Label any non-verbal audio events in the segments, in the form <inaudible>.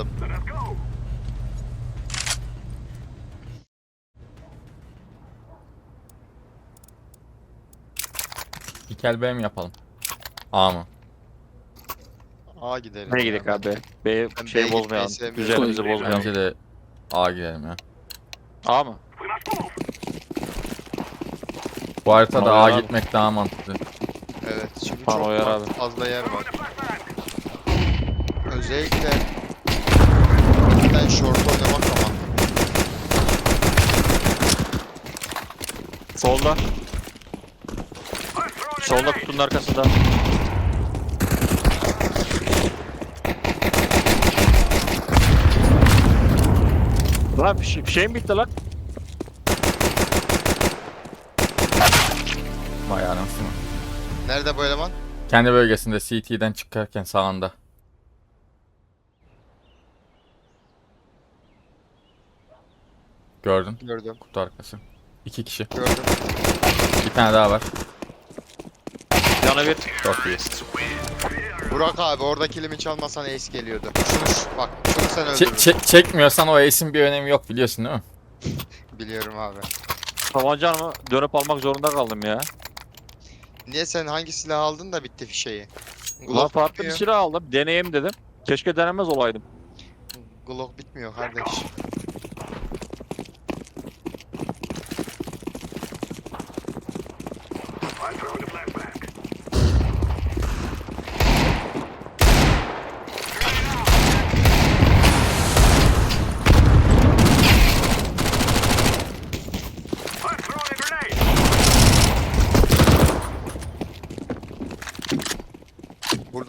alalım. İkel B mi yapalım? A mı? A gidelim. B'ye gidelim abi. B Ben şey B'ye bozmayalım. gitmeyi sevmiyorum. Düzenimizi bozmayalım. Bence de A gidelim ya. A mı? Bu haritada Tamam A abi. gitmek daha mantıklı. Evet çünkü Tamam, çok abi. fazla yer var. Özellikle ben short oynamak ama Solda. Solda kutunun arkasında. Lan bir şey, bir şey mi bitti lan? Vay anasını. nerede bu eleman? Kendi bölgesinde CT'den çıkarken sağında. Gördün. Gördüm. Kutu arkası. İki kişi. Gördüm. Bir tane daha var. Yana bir. Çok iyi. Burak abi orada kilimi çalmasan ace geliyordu. Şunu şu- bak şunu sen öldürdün. çe- çekmiyorsan o ace'in bir önemi yok biliyorsun değil mi? <laughs> Biliyorum abi. Tabancanımı dönüp almak zorunda kaldım ya. Niye sen hangi silah aldın da bitti fişeği? Ulan Glock farklı bir bitmiyor. silah aldım. Deneyeyim dedim. Keşke denemez olaydım. Glock bitmiyor kardeş.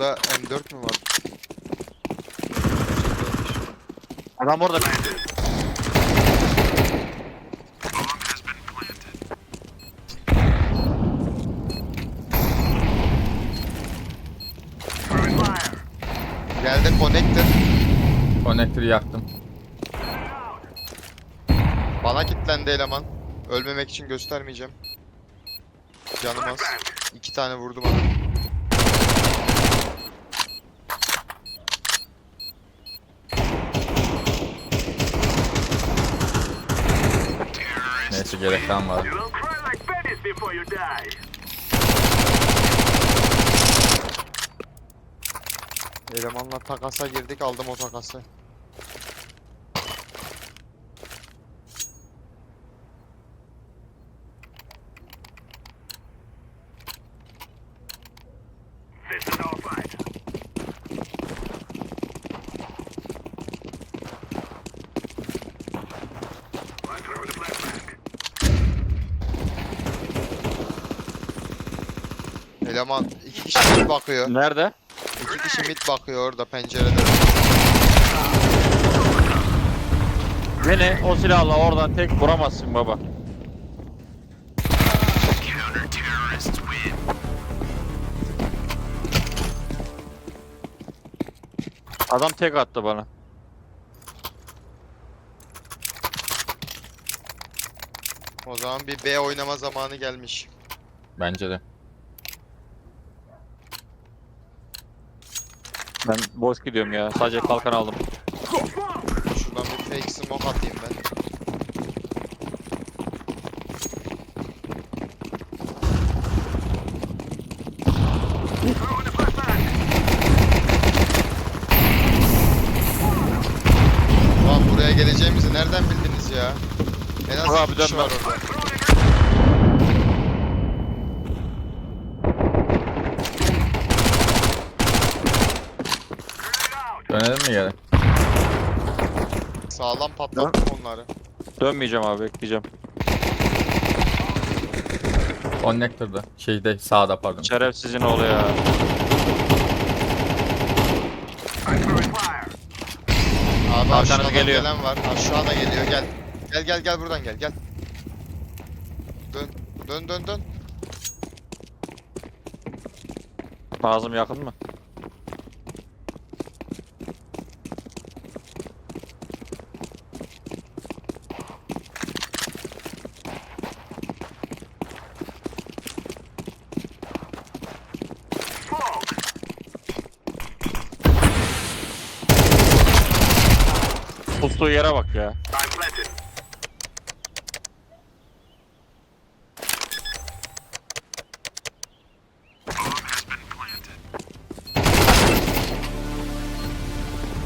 Burada M4 mü var? Adam orada. Geldi connector. Connector'ı yaktım. Bana kilitlendi eleman. Ölmemek için göstermeyeceğim. Canım az. İki tane vurdu bana. You die. Elemanla takasa girdik aldım o takası. This is our fight. I throw the flashback. Eleman iki kişi mid bakıyor. Nerede? İki kişi mid bakıyor orada pencerede. Beni o silahla oradan tek vuramazsın baba. Adam tek attı bana. O zaman bir B oynama zamanı gelmiş. Bence de. Ben boş gidiyorum ya. Sadece kalkan aldım. Şuradan bir fake smoke atayım ben. Ulan buraya geleceğimizi nereden bildiniz ya? En az Abi iki kişi dönme. var orada. Geri? Sağlam patlattım onları. Dönmeyeceğim abi bekleyeceğim. Connector'da. Şeyde sağda pardon. Şerefsizin oğlu ya. Abi Arkanız aşağıdan geliyor. gelen var. Aşağı da geliyor gel. Gel gel gel buradan gel gel. Dön dön dön dön. Ağzım yakın mı? Smoke. Pustuğu yere bak ya.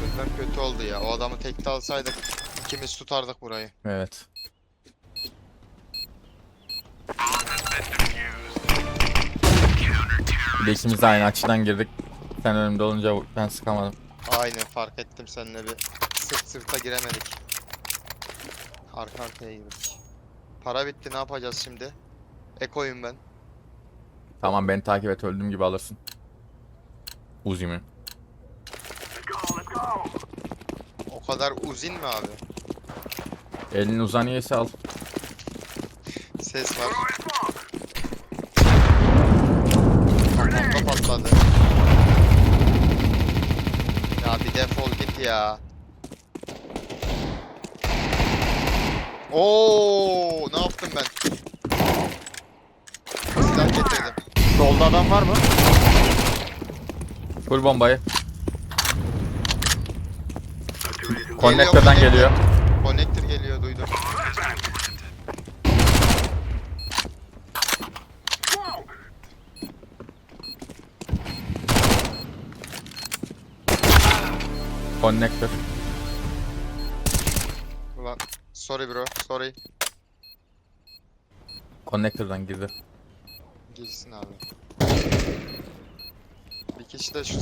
Ölmem kötü oldu ya. O adamı tekte alsaydık ikimiz tutardık burayı. Evet. Bir de ikimiz de aynı açıdan girdik. Sen önümde olunca ben sıkamadım. Aynen fark ettim seninle bir sırt sırta giremedik. Arka arkaya girdik. Para bitti ne yapacağız şimdi? Ekoyum ben. Tamam beni takip et öldüğüm gibi alırsın. Uzi mi? Let's go, let's go. O kadar uzin mi abi? Elini uzanıyorsa al. Ses var. Bomba patladı. Ya bir defol git ya. Oo, ne yaptım ben? Silah getirdim. Solda adam var mı? Vur bombayı. Geliyor, Konnektörden connector. geliyor. Connector geliyor duydum. Connector. Sorry bro, sorry. Connector'dan girdi. Girsin abi. Bir kişi de şu.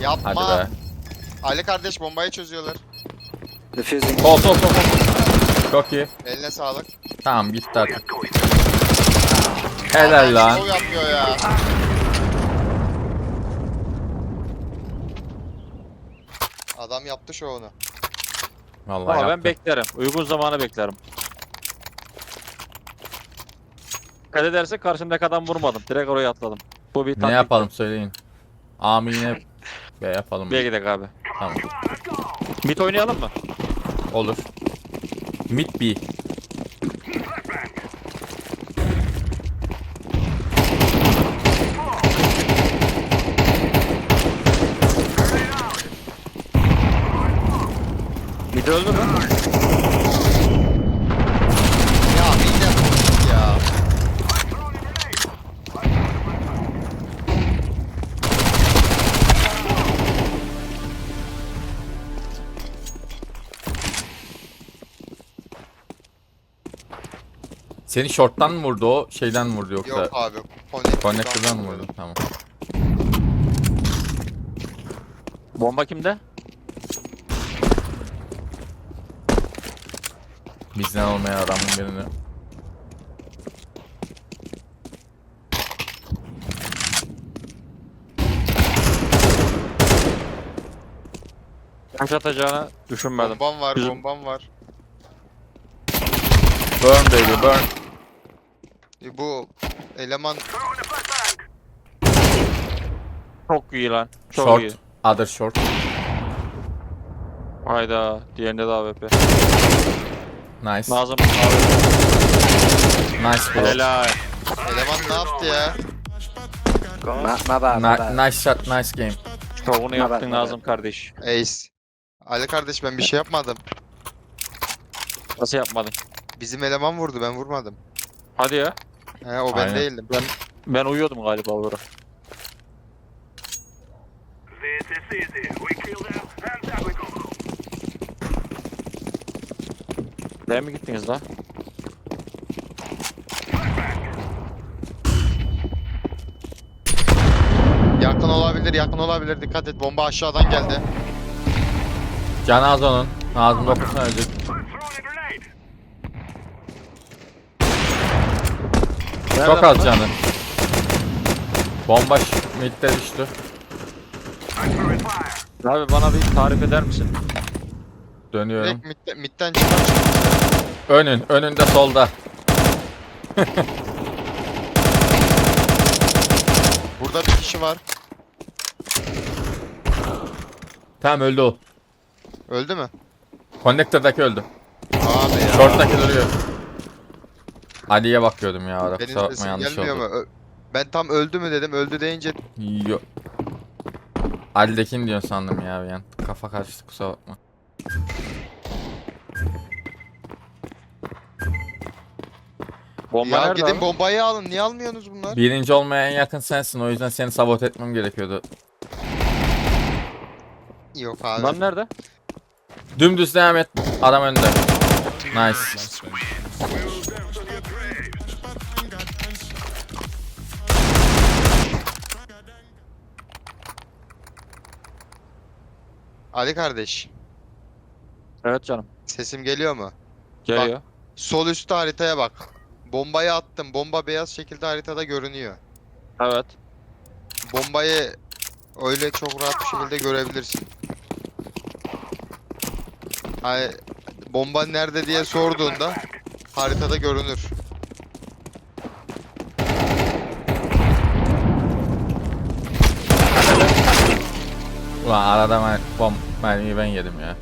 Yapma. Hadi be. Ali kardeş bombayı çözüyorlar. Defusing. Sol sol sol. sol. Çok iyi. Eline sağlık. Tamam gitti artık. Helal Adam lan. Şov yapıyor ya. Adam yaptı şovunu. Vallahi Ama ben yaptı. beklerim. Uygun zamanı beklerim. Dikkat ederse karşımdaki adam vurmadım. Direkt oraya atladım. Bu bir Ne taktik. yapalım söyleyin. A mı yine <laughs> B yapalım. Bir gidelim abi. Tamam. Mid oynayalım mı? Olur. Mid B. Öldü mü? Ya bir de ya. Throwing a grenade. Seni short'tan mı vurdu o? Şeyden mi vurdu yoksa? Yok abi. Connector'dan mı vurdu? Tamam. Bomba kimde? Bizden olmayan adamın birini. Kaç atacağını düşünmedim. Bombam var, Bizim- bombam var. Burn baby burn. E, Bu eleman. Çok iyi lan. Çok Short. iyi. Other short. Hayda. Diğerinde de AWP. Nice. Nazım. Nice bro. Helal. eleman ne yaptı ya? My, my bad, my bad. nice shot, nice game. Şovunu yaptın. Nazım kardeş. Ace. Ali kardeş ben bir şey yapmadım. Nasıl yapmadın? Bizim eleman vurdu ben vurmadım. Hadi ya. He o ben Aynen. değildim. Ben uyuyordum galiba burada. This is easy. We kill them and then we go. Nereye mi gittiniz lan? Yakın olabilir, yakın olabilir. Dikkat et bomba aşağıdan geldi. Can az onun. Nazım dokunsa ölecek. I'm throwing a grenade. Çok az canı. Bomba midde düştü. Abi bana bir tarif eder misin? Dönüyorum. Direkt midden, midden çıkan çıktı. Önün, önünde solda. Burada bir kişi var. Tamam öldü o. Öldü mü? Connector'daki öldü. Abi ya. Short'taki duruyor. Ali'ye bakıyordum ya. Benim kusura bakma sesim yanlış gelmiyor oldu. mu? Ö- Ben tam öldü mü dedim. Öldü deyince Yo. Ali'dekini diyorsun sandım ya bir an. Kafa karıştı kusura bakma. Bomba ya nerede gidin abi? bombayı alın. Niye almıyorsunuz bunlar? Birinci olmaya en yakın sensin o yüzden seni sabote etmem gerekiyordu. Yok abi. Lan nerede? Dümdüz devam et. Adam önde. Nice. Ali kardeş. Evet canım. Sesim geliyor mu? Geliyor. Sol üstte haritaya bak. Bombayı attım. Bomba beyaz şekilde haritada görünüyor. Evet. Bombayı öyle çok rahat bir şekilde görebilirsin. Hani bomba nerede diye sorduğunda haritada görünür. Ulan arada ben, bom mermiyi ben yedim ya.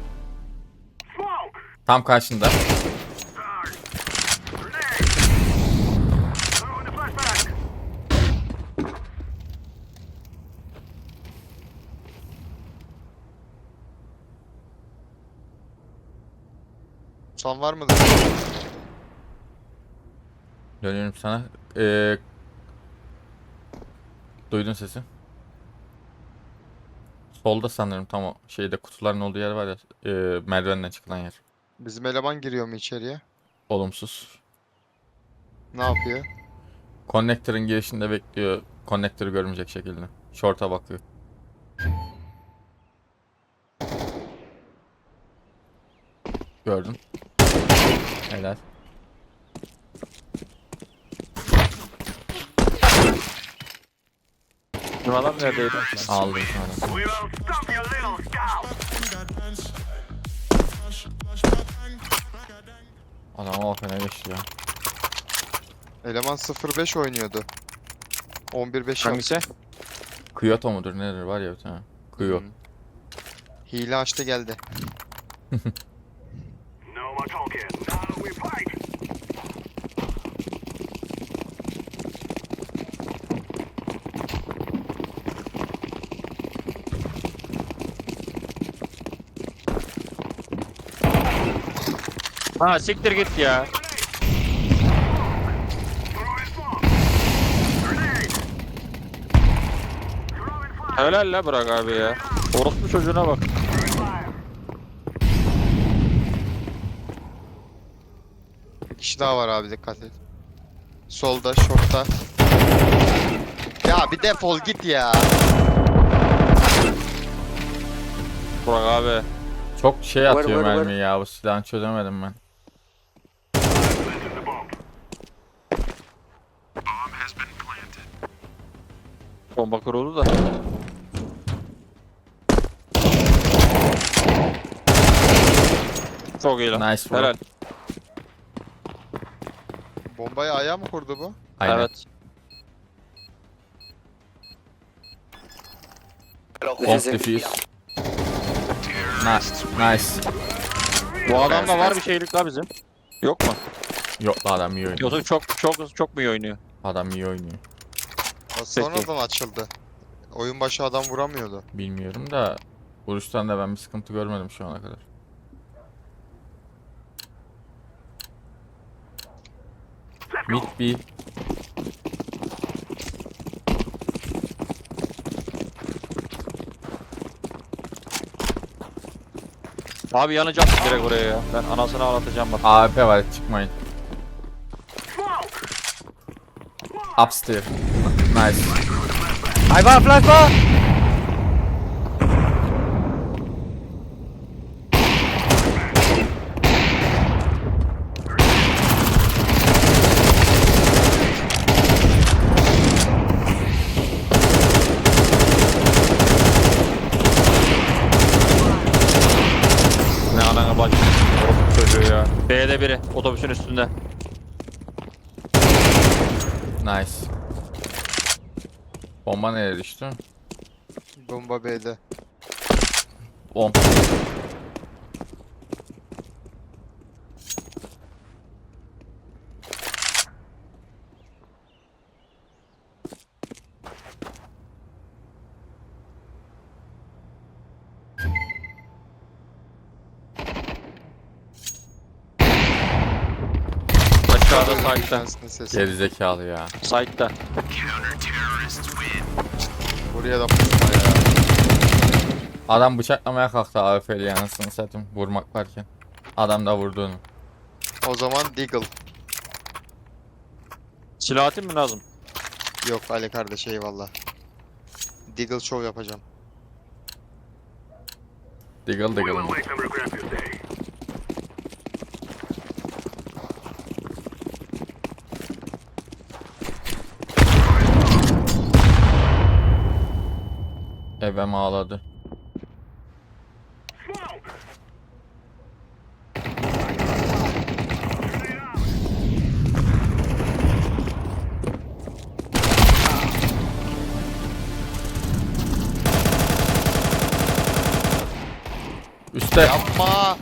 Tam karşında. Son var mıdır? Dönüyorum sana. Ee, duydun sesi. Solda sanırım tam o şeyde kutuların olduğu yer var ya. E, merdivenden çıkılan yer. Bizim eleman giriyor mu içeriye? Olumsuz. Ne yapıyor? Connector'ın girişinde bekliyor. Connector'ı görmeyecek şekilde. Short'a bakıyor. Gördün. Helal. Bizim adam neredeydi? Aldım sana. Adam o fena geçti ya. Eleman 05 oynuyordu. 11-5 Hangisi? Kyoto mudur nedir var ya bir tane. Kyo. Hı. Hile açtı geldi. <laughs> Ha siktir git ya. Helal la bırak abi ya. Orospu çocuğuna bak. Bir kişi daha var abi dikkat et. Solda, shortta. Ya bir defol git ya. Burak abi. Çok şey atıyor mermiyi ya bu silahını çözemedim ben. Planted the bomb. Bomba kuruldu da. Çok iyi lan. Nice bro. Helal. Bombayı ayağa mı kurdu bu? Aynen. Evet. The Bomb defuse. Nice. Nice. Bu adamda var bir şeylik la bizim. Yok mu? Yok la adam iyi oynuyor. Yoksa çok çok çok mu iyi oynuyor? Adam iyi oynuyor. Sonradan açıldı. Oyun başı adam vuramıyordu. Bilmiyorum da vuruştan da ben bir sıkıntı görmedim şu ana kadar. Mid B. Abi yanacağım direkt oraya ya. Ben anasını ağlatacağım bak. AWP var çıkmayın. Upstairs. Nice. Ne anana bacı. Orospu çocuğu ya. B'de biri. Otobüsün üstünde. Nice. Bomba nereye düştü? Bomba B'de. Bomb. Tanesinin sesi. Gerizekalı ya. Site'da. Buraya da pusma ya. Adam bıçaklamaya kalktı AWP'li yanısını satayım vurmak varken. Adam da vurdu onu. O zaman Deagle. Silah atayım mı lazım? Yok Ali kardeş eyvallah. Deagle show yapacağım. Diggle diggle. Ebem ağladı. Üste. Yapma!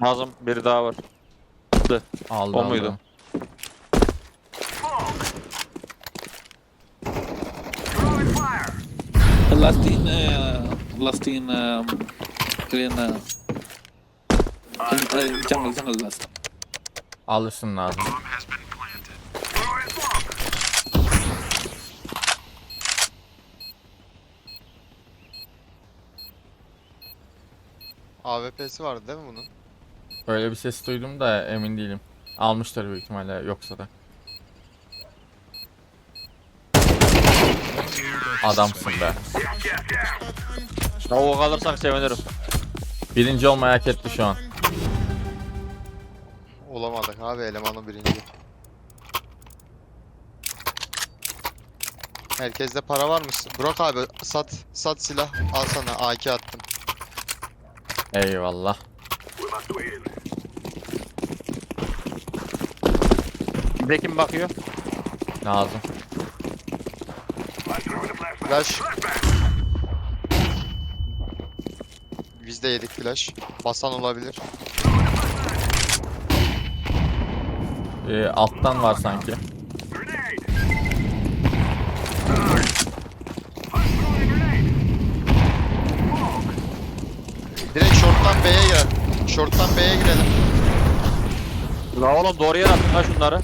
Nazım biri daha var. Aldı, O aldı. muydu? Throwing Last in, uh, last in, um, in, uh, uh, jungle, jungle last. Alırsın lazım. AWP'si vardı değil mi bunun? Öyle bir ses duydum da emin değilim. Almışlar büyük ihtimalle yoksa da. Adamsın be. Tavuk alırsan sevinirim. Birinci olmayı hak etti şu an. Olamadık abi elemanın birinci. Herkeste para var mı? Burak abi sat sat silah al sana AK attım. Eyvallah. De kim bakıyor? Flashbang. Flash biz de yedik flash. Basan olabilir. Ee, alttan var sanki. Direkt short'tan B'ye girelim. Short'tan B'ye girelim. La oğlum doğru yere attın lan şunları.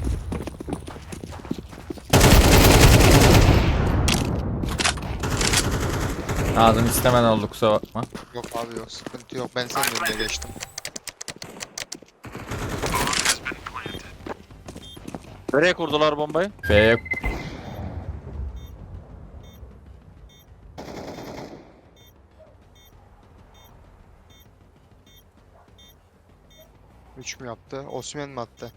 Lazım istemeden oldu kusura bakma. Yok abi yok sıkıntı yok. Ben senin önüne geçtim. Nereye kurdular bombayı? B'ye Üç mü yaptı? Osman mı attı?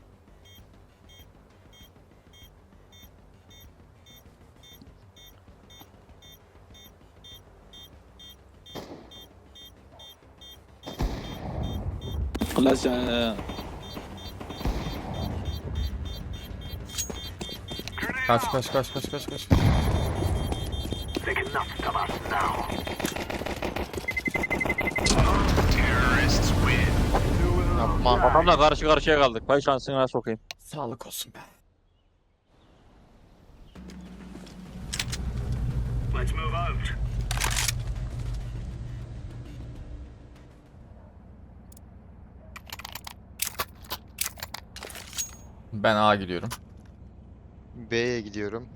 Last, uh, kaç kaç kaç kaç kaç kaç. Now. Yapma. Adamla karşı karşıya kaldık. Pay şansına sokayım. Sağlık olsun be. Ben A gidiyorum. B'ye gidiyorum.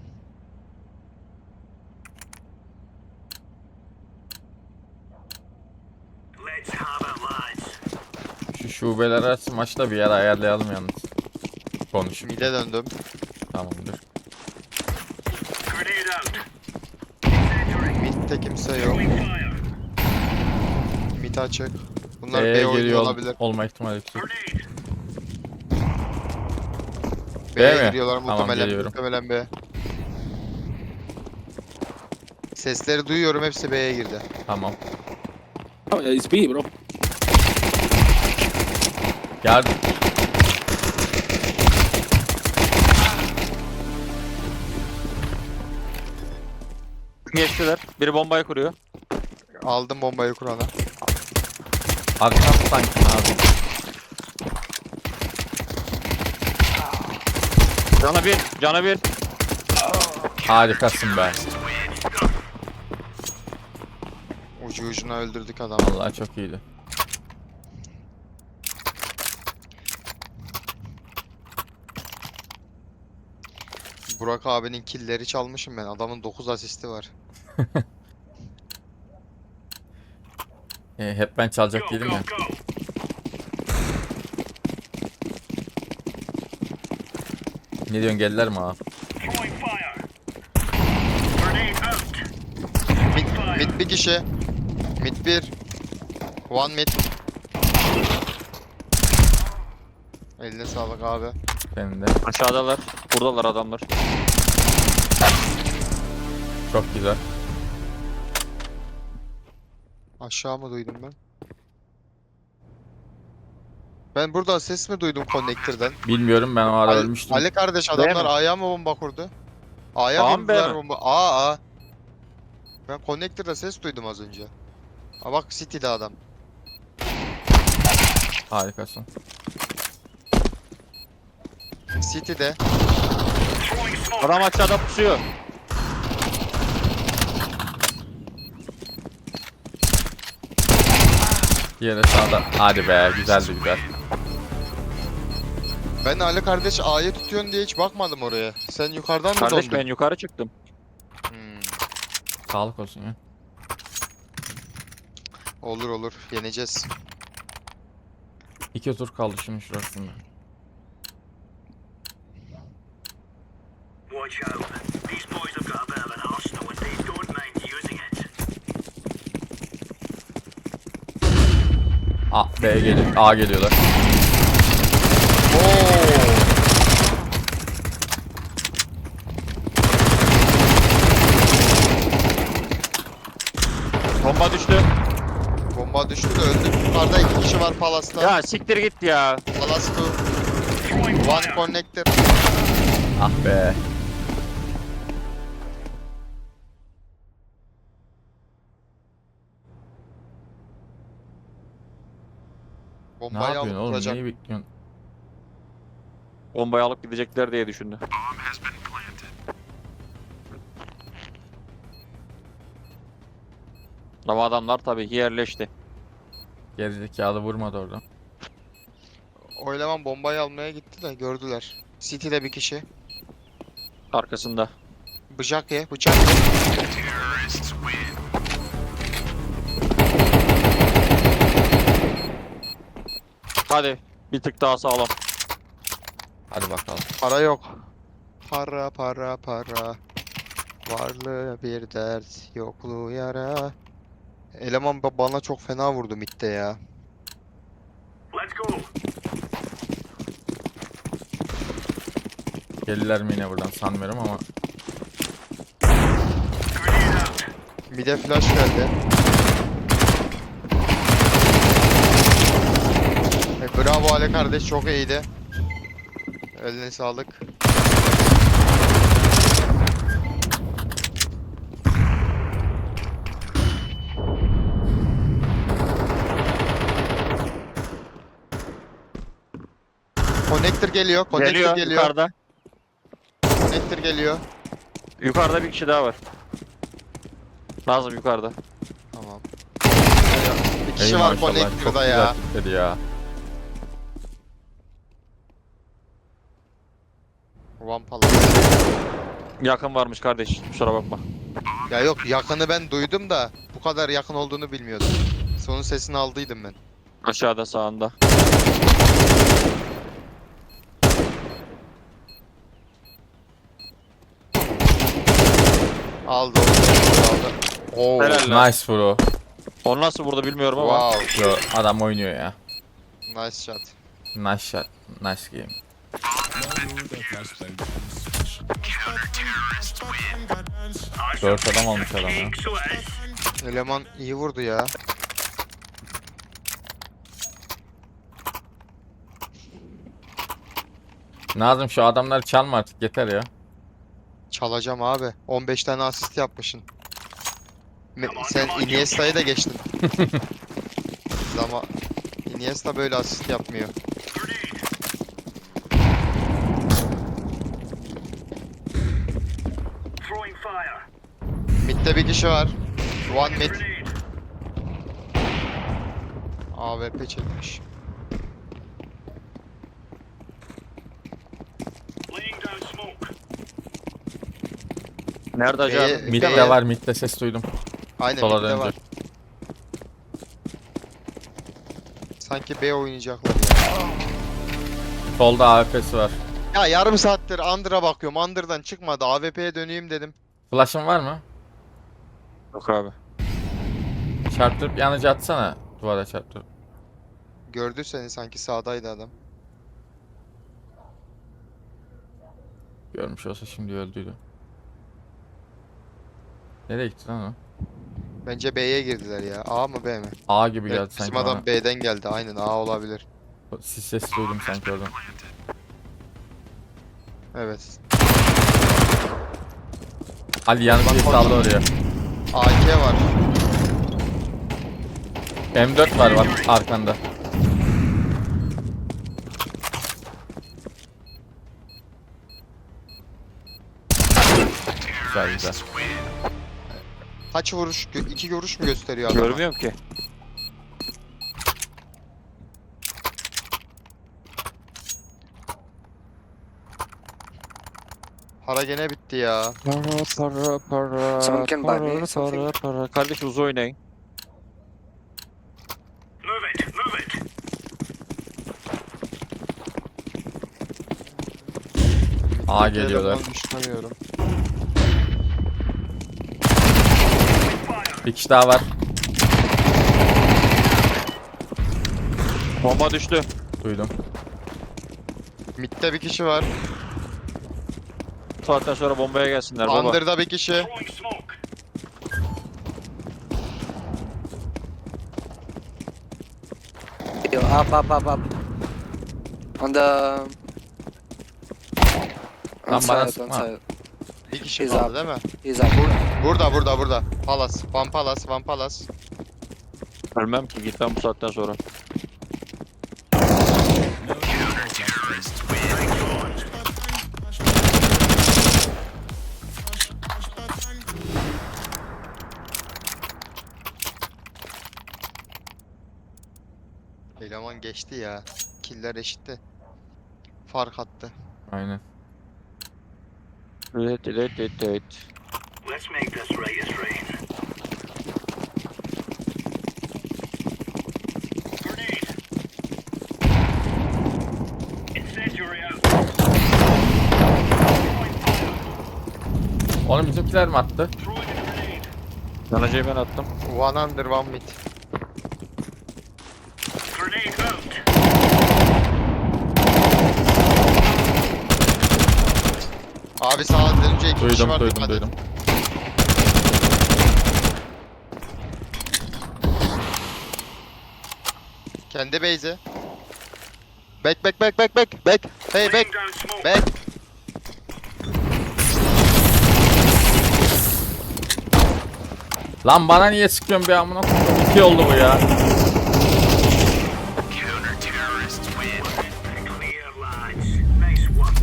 Şu şubeler arası maçta bir yer ayarlayalım yalnız. Konuşup. Mid'e döndüm. Tamamdır. Mid'de kimse yok. Mid açık. Bunlar B'ye B oynuyor geliyor olabilir. olma ihtimali yüksek. B'ye mi? giriyorlar Tamam, muhtemelen. geliyorum. muhtemelen B. Sesleri duyuyorum hepsi B'ye girdi. Tamam. oh, yeah, it's B, bro. Geldim. Geçtiler. Biri bombayı kuruyor. Aldım bombayı kurana. Arkam sanki lazım. Cana bir, cana bir. Harikasın be. Ucu ucuna öldürdük adamı. Vallahi çok iyiydi. Burak abinin killleri çalmışım ben. Adamın 9 asisti var. <laughs> E, hep ben çalacak değilim ya. Ne diyorsun geldiler mi out. Mid, mid bir kişi. Mid bir. One mid. Eline sağlık abi. Senin de. Aşağıdalar. Buradalar adamlar. Çok güzel. Aşağı mı duydum ben? Ben burada ses mi duydum connector'dan? Bilmiyorum ben o ara Ali, ölmüştüm. Ali kardeş adamlar? A'ya mı bomba kurdu? A'ya mı, kurdular bomba. A A. Ben connector'da ses duydum az önce. Ha bak City'de adam. Harikasın. City'de. Adam aşağıda pusuyor. Diğeri sağda. Hadi be güzeldi güzel. Ben Ali kardeş A'yı tutuyorsun diye hiç bakmadım oraya. Sen yukarıdan mı Kardeş döndün? ben yukarı çıktım. Hmm, Sağlık olsun ya. Olur olur. Yeneceğiz. İki tur kaldı şunun şurasında. Watch out. These boys have got a bit of an arsenal and they don't mind using it. A, B geliyor. A geliyorlar. Bomba düştü. Bomba düştü de öldü. Yukarıda iki kişi var Palas'ta. Ya siktir git ya. Palas 2. Throwing One connector. Ah be. Ne Bombayı alıp yapıyorsun oğlum? vuracak. Neyi bekliyorsun? Bombayı alıp gidecekler diye düşündü. Ama adamlar tabii ki yerleşti. Gerizekalı vurmadı orada. O eleman bombayı almaya gitti de gördüler. City'de bir kişi. Arkasında. Bıçak ye, bıçak. Hadi bir tık daha sağlam. Hadi bakalım. Para yok. Para para para. Varlığı bir dert, yokluğu yara. Eleman ba- bana çok fena vurdu midde ya. Let's go. Gelirler mi yine buradan sanmıyorum ama. Grenade out. Mide flash geldi. E, bravo Ale kardeş çok iyiydi. Eline sağlık. Connector geliyor, connector Geliyor, geliyor, yukarıda. connector geliyor. Yukarıda bir kişi daha var. Lazım yukarıda. Tamam. Bir kişi Ey var maşallah, çok connector'da güzel ya. titredi ya. One Palace. Yakın varmış kardeş. Kusura bakma. Ya yok yakını ben duydum da bu kadar yakın olduğunu bilmiyordum. Sonun sesini aldıydım ben. Aşağıda sağında. Aldı. Aldı. Oo. Helal lan. Nice bro. Onu nasıl vurdu bilmiyorum ama. Wow. Yo, adam oynuyor ya. Nice shot. Nice shot. Nice game. Dört adam almış adam ya. Eleman iyi vurdu ya. Nazım şu adamları çalma artık yeter ya. Çalacağım abi. 15 tane asist yapmışsın. Me- sen Iniesta'yı da geçtin. <laughs> Ama Iniesta böyle asist yapmıyor. Mid'de bir kişi var. One mid. AWP çekmiş. Nerede acaba? B'ye-? Mid'de B'ye- var mid'de ses duydum. Aynen Sola midde var. dönecek. Sanki B oynayacaklar ya. Solda AWP'si var. Ya yarım saattir Under'a bakıyorum. Under'dan çıkmadı. AWP'ye döneyim dedim. Flash'ın var mı? Yok abi. Çarptırıp yanıcı atsana. Duvara çarptırıp. Gördü seni sanki sağdaydı adam. Görmüş olsa şimdi öldüydü. Nereye gitti lan o? Bence B'ye girdiler ya. A mı B mi? A gibi geldi Evet, sanki bizim adam bana. B'den geldi. Aynen A olabilir. Siz ses duydum sanki oradan. Evet. Ali yanıcıyı Bak, saldı oraya. AK var. M4 var bak arkanda. Güzel güzel. Kaç vuruş? gö- iki vuruş mu gösteriyor adam? Görmüyorum ki. Para gene bitti ya. Para para para. Can buy me para, something. para para. Kardeşim hızlı oynayın. Move it, move it. A geliyorlar. eleman Düşünemiyorum. Bir kişi daha var. Bomba düştü. Duydum. Mid'de bir kişi var. Bu saatten sonra bombaya gelsinler baba. Under'da bir kişi. Yo, up, up, up, up. On the. Lan On bana side, on sıkma. side. Bir kişi He's kaldı up. değil mi? He's up. Burada burada burada. Palas. Van Palas. Van Palas. Ölmem ki git lan bu saatten sonra. Eleman geçti ya. Killer eşitti. Fark attı. Aynen. Evet evet evet evet. Let's make this as rain. Oğlum bizimkiler mi attı? Yanıcıyı ben attım. One under one mid. Grenade out. Abi dönünce iki kişi Duydum var. duydum dikkat duydum. edin. Kendi base'i. Back back back back back back. Hey back back. Lan bana niye sıkıyorsun bir amına koyayım? İki oldu bu ya.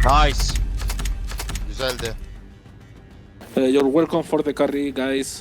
Nice you're welcome for the carry, guys.